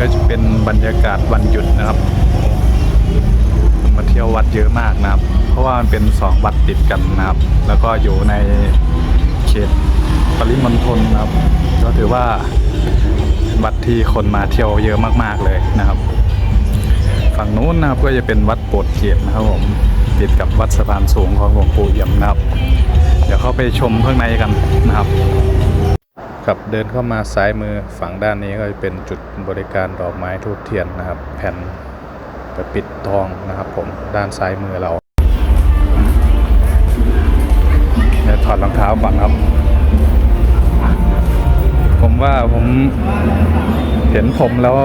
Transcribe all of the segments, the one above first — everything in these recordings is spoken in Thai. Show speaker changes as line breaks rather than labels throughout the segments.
ก็จะเป็นบรรยากาศวันหยุดนะครับ มาเที่ยววัดเยอะมากนะครับ เพราะว่ามันเป็นสองวัดติดกันนะครับ แล้วก็อยู่ในเขตปริมณฑลนะครับ ก็ถือว่าวัดที่คนมาเที่ยวเยอะมากๆเลยนะครับ ฝั่งนู้นนะครับก็จะเป็นวัดโปรดเกตนะครับผมติดกับวัดสะพานสูงของหลวงปู่เอี่ยมนะครับ เดี๋ยวเข้าไปชมข้างในกันนะครับ ครับเดินเข้ามาซ้ายมือฝั่งด้านนี้ก็จะเป็นจุดบริการดอกไม้ทูบเทียนนะครับ แผ่นประปิดทองนะครับ ผมด้านซ้ายมือเราถอดรองเท้าก่อนครับ ผมว่าผมเห็นผมแล้ว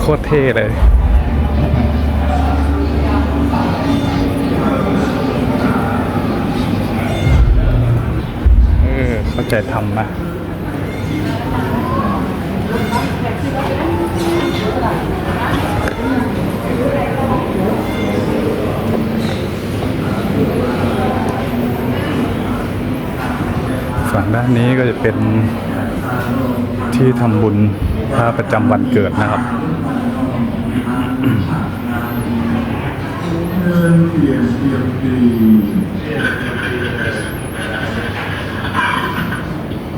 โคตรเท่เลยเออเข้าใจทำนะ ฝั่งด้านนี้ก็จะเป็นที่ทำบุญพระประจำวันเกิดนะครับ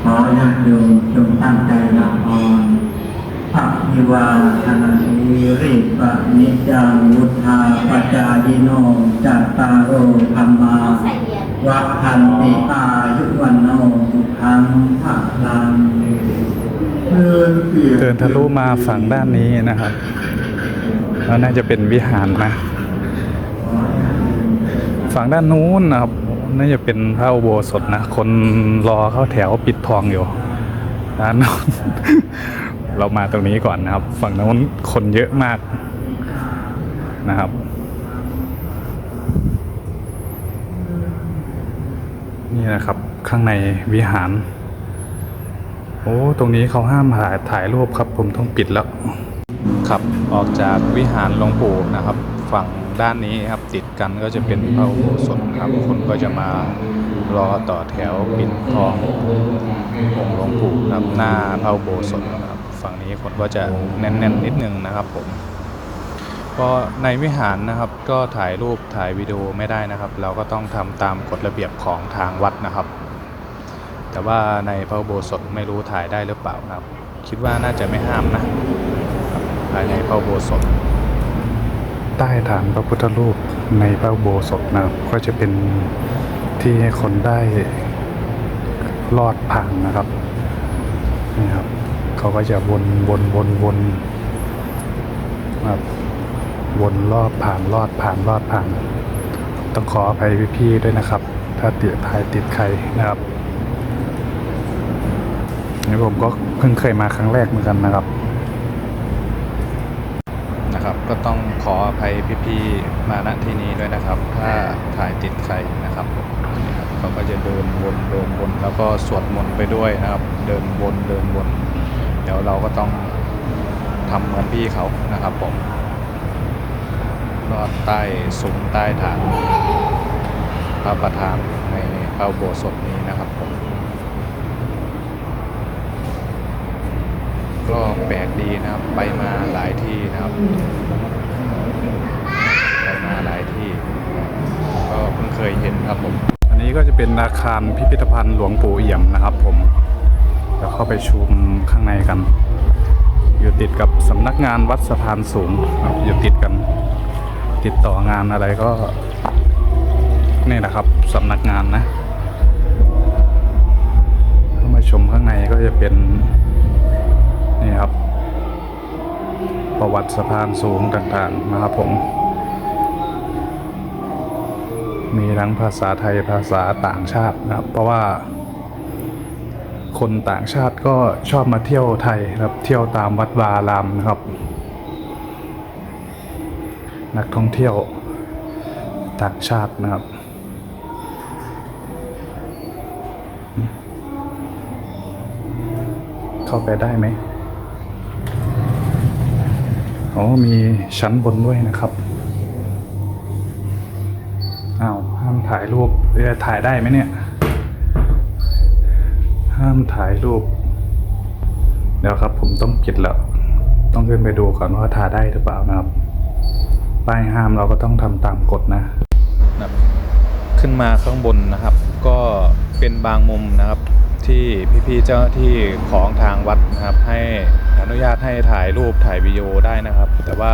ขอญาติโยมจงตั้งใจรับพร ภะพิวาธนาสีริปะนิจังวุธาปจายิโนจัตตารโอธรรมาวัฏพันติอายุวันโนสุขังภะลัง
เดินทะลุมาฝั่งด้านนี้นะครับแล้วน่าจะเป็นวิหารนะ ฝั่งด้านนู้นนะครับ น่าจะเป็นพระอุโบสถนะ คนรอเข้าแถวปิดทองอยู่ด้านนู้น เรามาตรงนี้ก่อนนะครับ ฝั่งนู้นคนเยอะมากนะครับนี่นะครับข้างในวิหาร โอ้ตรงนี้เขาห้ามถ่ายถ่ายรูปครับ ผมต้องปิดแล้วครับออกจากวิหารหลวงปู่นะครับ ฝั่งด้านนี้ครับติดกันก็จะเป็นพระอุโบสถครับคนก็จะมารอต่อแถวปิดทององค์หลวงปู่ครับหน้าพระอุโบสถครับ ฝั่งนี้คนก็จะแน่นๆนิดนึงนะครับผมก็ในวิหารนะครับก็ถ่ายรูปถ่ายวิดีโอไม่ได้นะครับ เราก็ต้องทำตามกฎระเบียบของทางวัดนะครับ แต่ว่าในพระโบสถไม่รู้ถ่ายได้หรือเปล่านะครับ คิดว่าน่าจะไม่ห้ามนะภายในพระโบสถใต้ฐานพระพุทธรูปในพระโบสถนะครับก็จะเป็นที่ให้คนได้ลอดผ่านนะครับนี่ครับ เขาก็จะวนวนวนวนแบบวนรอบผ่านลอดผ่านลอดผ่าน ต้องขออภัยพี่ๆด้วยนะครับ ถ้าติดถ่ายติดใครนะครับนี่ผมก็เพิ่งเคยมาครั้งแรกเหมือนกันนะครับ นะครับ ก็ต้องขออภัยพี่ๆมาณที่นี้ด้วยนะครับ ถ้าถ่ายติดใครนะครับนี่ครับเขาก็จะเดินวนเดินวนแล้วก็สวดมนต์ไปด้วยนะครับ เดินวนเดินวน เดี๋ยวเราก็ต้องทำเหมือนพี่เขานะครับผมลอดใต้ซุ้มใต้ฐานพระประธานในพระโบสถนี้นะครับผมก็แปลกดีนะครับไปมาหลายที่นะครับไปมาหลายที่ ก็เพิ่งเคยเห็นครับผม อันนี้ก็จะเป็นอาคารพิพิธภัณฑ์หลวงปู่เอี่ยมนะครับผม ไปชมข้างในกัน อยู่ติดกับสำนักงานวัดสะพานสูงอยู่ติดกัน ติดต่องานอะไรก็ นี่แหละครับสำนักงานนะามาชมข้างในก็จะเป็นนี่ครับ ประวัติสะพานสูงต่างๆนะครับผม มีทั้งภาษาไทยภาษาต่างชาตินะครับ เพราะว่า คนต่างชาติก็ชอบมาเที่ยวไทยครับ เที่ยวตามวัดวาอารามนะครับ นักท่องเที่ยวต่างชาตินะครับเข้าไปได้ไหมอ๋อมีชั้นบนด้วยนะครับอ้าวห้ามถ่ายรูปเอ้ยถ่ายได้ไหมเนี่ย ห้ามถ่ายรูปเดี๋ยวครับผมต้องปิดแล้ว ต้องขึ้นไปดูก่อนว่าทาได้หรือเปล่านะครับ ป้ายห้ามเราก็ต้องทำตามกฎนะขึ้นมาข้างบนนะครับ ก็เป็นบางมุมนะครับที่พี่ๆเจ้าที่ของทางวัดนะครับ ให้อนุญาตให้ถ่ายรูปถ่ายวิดีโอได้นะครับ แต่ว่า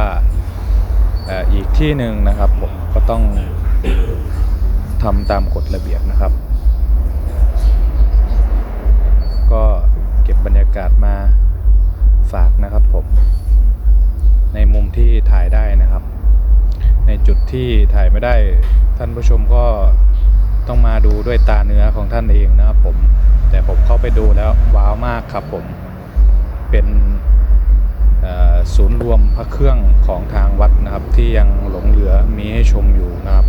อีกที่หนึ่งนะครับผมก็ต้องทำตามกฎระเบียบนะครับ เก็บบรรยากาศมาฝากนะครับผม ในมุมที่ถ่ายได้นะครับ ในจุดที่ถ่ายไม่ได้ท่านผู้ชมก็ต้องมาดูด้วยตาเนื้อของท่านเองนะครับผม แต่ผมเข้าไปดูแล้วว้าวมากครับผม เป็นศูนย์รวมพระเครื่องของทางวัดนะครับ ที่ยังหลงเหลือมีให้ชมอยู่นะครับ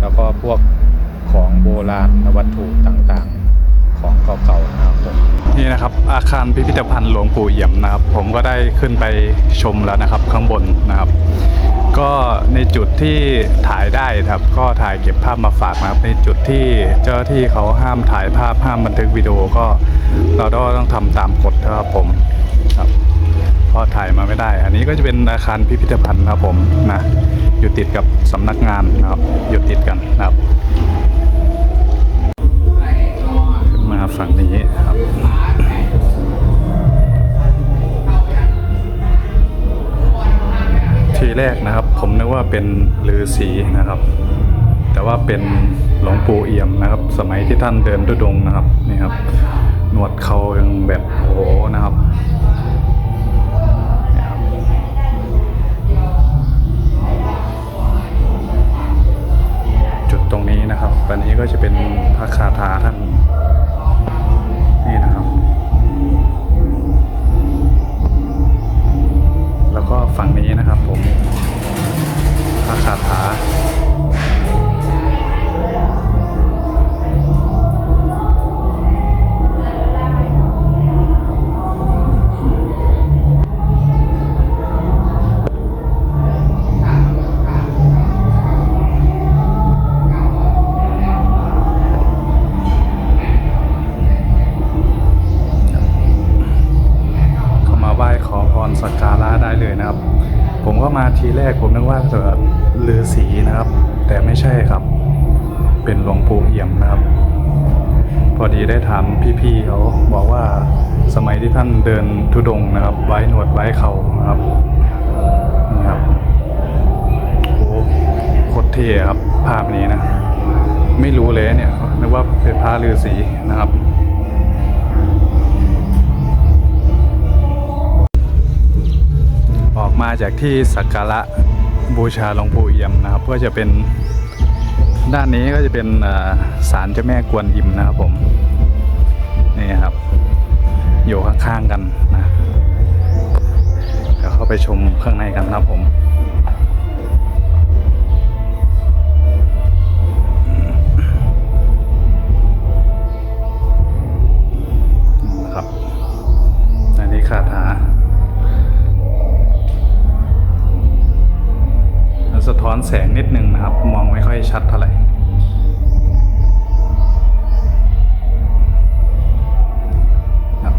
แล้วก็พวกของโบราณวัตถุต่างๆ ของเก่าๆนะครับผม นี่นะครับอาคารพิพิธภัณฑ์หลวงปู่เอี่ยมนะครับ ผมก็ได้ขึ้นไปชมแล้วนะครับ ข้างบนนะครับ ก็ในจุดที่ถ่ายได้ครับ ก็ถ่ายเก็บภาพมาฝากนะครับในจุดที่เจ้าที่เขาห้ามถ่ายภาพห้ามบันทึกวิดีโอก็เราต้องทำตามกฎนะครับผมครับเพอถ่ายมาไม่ได้ อันนี้ก็จะเป็นอาคารพิพิธภัณฑ์นะครับผมนะอยู่ติดกับสำนักงานนะครับอยู่ติดกันนะครับ มาฝั่งนี้ครับทีแรกนะครับ ผมนึกว่าเป็นลือสีนะครับ แต่ว่าเป็นหลวงปู่เอี่ยมนะครับ สมัยที่ท่านเดินดุดงนะครับนี่ครับ หนวดเขายังแบบ พ ทีแรกผมนึกว่าจะฤาษีนะครับ แต่ไม่ใช่ครับ เป็นหลวงปู่เอี่ยมนะครับ พอดีได้ถามพี่ๆเขาบอกว่าสมัยที่ท่านเดินทุดงนะครับ ไว้หนวดไว้เขานะครับนี่ครับโอ้โคตรเท่ครับภาพนี้นะ ไม่รู้เลยเนี่ยนึกว่าเป็นพระฤาษีนะครับ ออกมาจากที่สักการะบูชาหลวงปู่เอี่ยมนะครับ ก็จะเป็นด้านนี้ก็จะเป็นศาลเจ้าแม่กวนอิมนะครับผมนี่ครับ อยู่ข้างๆกันนะเดี๋ยวเข้าไปชมข้างในกันนะครับผม ชัดเท่าไหร่ครับ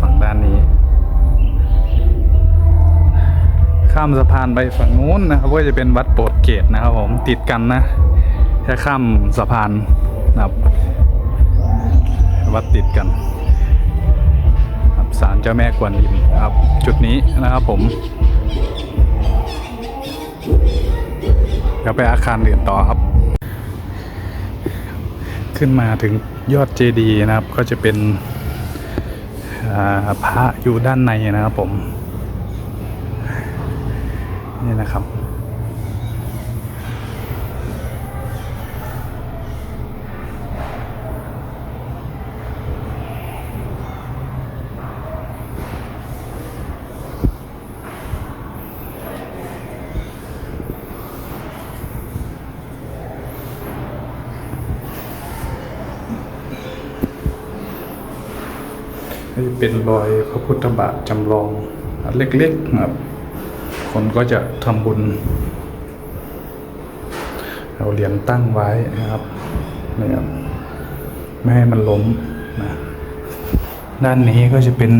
ฝั่งด้านนี้ข้ามสะพานไปฝั่งนู้นนะครับก็จะเป็นวัดโปรดเกตนะครับผมติดกันนะแค่ข้ามสะพานนะครับวัดติดกัน ศาลเจ้าแม่กวนอิมครับ จุดนี้นะครับผมเดี๋ยวไปอาคารอื่นต่อครับ ขึ้นมาถึงยอดเจดีย์นะครับ ก็จะเป็นพระอยู่ด้านในนะครับผม นี่นะครับ นี่เป็นรอยพระพุทธบาทจำลองอันเล็กๆนะครับ คนก็จะทำบุญ เอาเหรียญตั้งไว้นะครับนี่ครับไม่ให้มันล้มนะด้านนี้ก็จะเป็น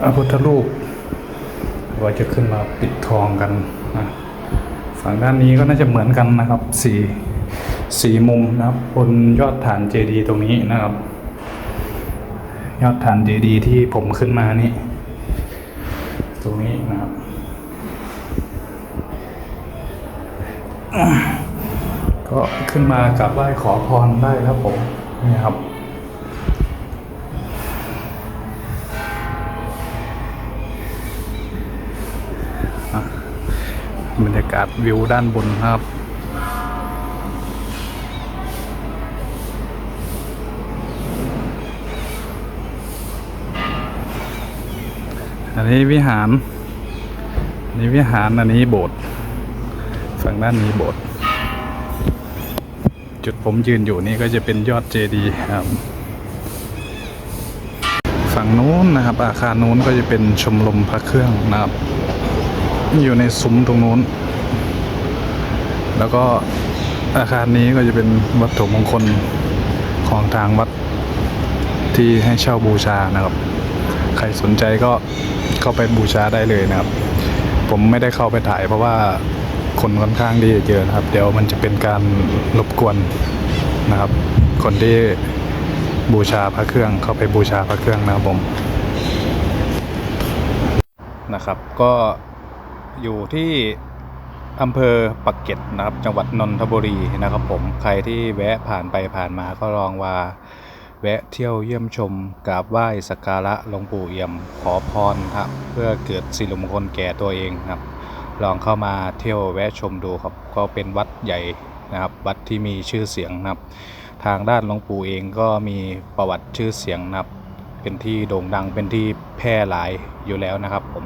พระพุทธรูปไว้จะขึ้นมาปิดทองกันนะฝั่งด้านนี้ก็น่าจะเหมือนกันนะครับสี่สี่มุมนะครับบนยอดฐานเจดีย์ตรงนี้นะครับ ยอดฐานเจดีที่ผมขึ้นมานี่ ตรงนี้นะครับ ก็ขึ้นมากราบไหว้ขอพรได้ครับผมนี่ครับบรรยากาศวิวด้านบนครับ นนี้วิหารนนี้วิหารอันนี้โบสถ์ฝั่งด้านนี้โบสถ์จุดผมยืนอยู่นี่ก็จะเป็นยอดเจดีย์ครับฝั่งนู้นนะครับ อาคารนู้นก็จะเป็นชมรมพระเครื่องนะครับ อยู่ในซุ้มตรงนู้น แล้วก็อาคารนี้ก็จะเป็นวัตถุมงคลของทางวัดที่ให้เช่าบูชานะครับ ใครสนใจก็ เข้าไปบูชาได้เลยนะครับ ผมไม่ได้เข้าไปถ่ายเพราะว่าคนค่อนข้างที่จะเยอะนะครับ เดี๋ยวมันจะเป็นการรบกวนนะครับ คนที่บูชาพระเครื่องเข้าไปบูชาพระเครื่องนะครับผมนะครับ ก็อยู่ที่อำเภอปักเกร็ดนะครับ จังหวัดนนทบุรีนะครับ ผมใครที่แวะผ่านไปผ่านมาก็ลองว่า แวะเที่ยวเยี่ยมชมกราบไหว้สักการะหลวงปู่เอี่ยม ขอพรครับ เพื่อเกิดสิริมงคลแก่ตัวเองครับ ลองเข้ามาเที่ยวแวะชมดูครับ ก็เป็นวัดใหญ่นะครับ วัดที่มีชื่อเสียงนะครับ ทางด้านหลวงปู่เองก็มีประวัติชื่อเสียงนะครับ เป็นที่โด่งดังเป็นที่แพร่หลายอยู่แล้วนะครับผม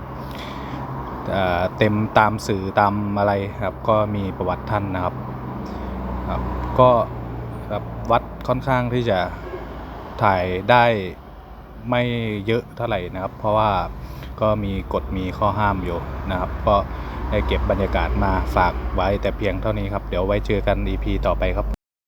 เต็มตามสื่อตามอะไรครับ ก็มีประวัติท่านนะครับครับก็วัดค่อนข้างที่จะ ถ่ายได้ไม่เยอะเท่าไหร่นะครับ เพราะว่าก็มีกฎมีข้อห้ามอยู่นะครับ ก็ได้เก็บบรรยากาศมาฝากไว้แต่เพียงเท่านี้ครับ เดี๋ยวไว้เจอกัน EP ต่อไปครับ